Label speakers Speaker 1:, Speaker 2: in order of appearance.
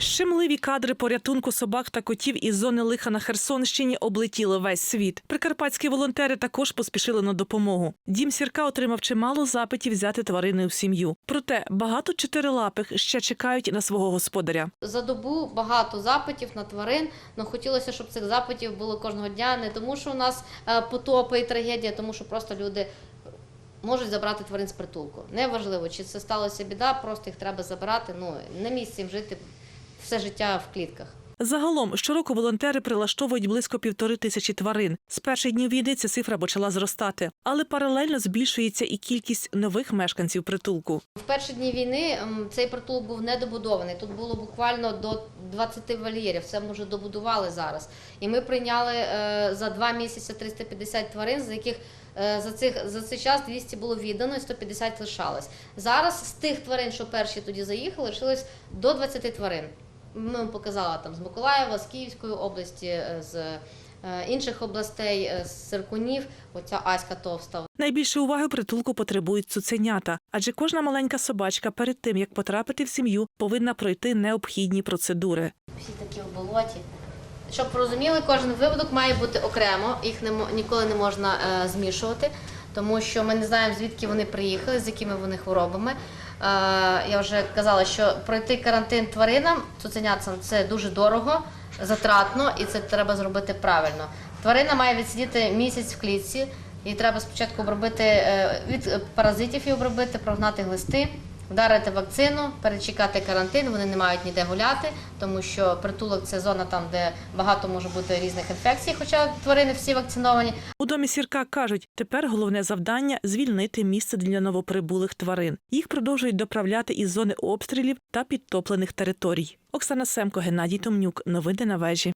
Speaker 1: Щемливі кадри порятунку собак та котів із зони лиха на Херсонщині облетіли весь світ. Прикарпатські волонтери також поспішили на допомогу. Дім сірка отримав чимало запитів взяти тварини в сім'ю. Проте багато чотирилапих ще чекають на свого господаря.
Speaker 2: За добу багато запитів на тварин. але хотілося, щоб цих запитів було кожного дня не тому, що у нас е, потопи і трагедія, тому що просто люди можуть забрати тварин з притулку. Неважливо, чи це сталося біда, просто їх треба забирати. Ну не місце їм жити все життя в клітках.
Speaker 1: Загалом щороку волонтери прилаштовують близько півтори тисячі тварин. З перших днів війни ця цифра почала зростати, але паралельно збільшується і кількість нових мешканців притулку.
Speaker 2: В перші дні війни цей притулок був недобудований. Тут було буквально до 20 вольєрів. Це ми вже добудували зараз. І ми прийняли е, за два місяці 350 тварин, з яких е, за цих за цей час 200 було віддано і 150 лишалось. Зараз з тих тварин, що перші тоді заїхали, лишилось до 20 тварин. Ми вам показали там з Миколаєва, з Київської області, е, з е, інших областей, е, з Циркунів. Оця Аська товста.
Speaker 1: Найбільше уваги притулку потребують цуценята, адже кожна маленька собачка перед тим як потрапити в сім'ю, повинна пройти необхідні процедури.
Speaker 2: всі такі в болоті. Щоб розуміли, кожен випадок має бути окремо, їх не ніколи не можна змішувати, тому що ми не знаємо, звідки вони приїхали, з якими вони хворобами. Е, я вже казала, що пройти карантин тваринам, цуценяцям це дуже дорого, затратно, і це треба зробити правильно. Тварина має відсидіти місяць в клітці, і треба спочатку обробити е, від паразитів і обробити, прогнати глисти. Вдарити вакцину, перечекати карантин, вони не мають ніде гуляти, тому що притулок це зона там, де багато може бути різних інфекцій, хоча тварини всі вакциновані.
Speaker 1: У домі сірка кажуть, тепер головне завдання звільнити місце для новоприбулих тварин. Їх продовжують доправляти із зони обстрілів та підтоплених територій. Оксана Семко, Геннадій Томнюк. Новини на вежі.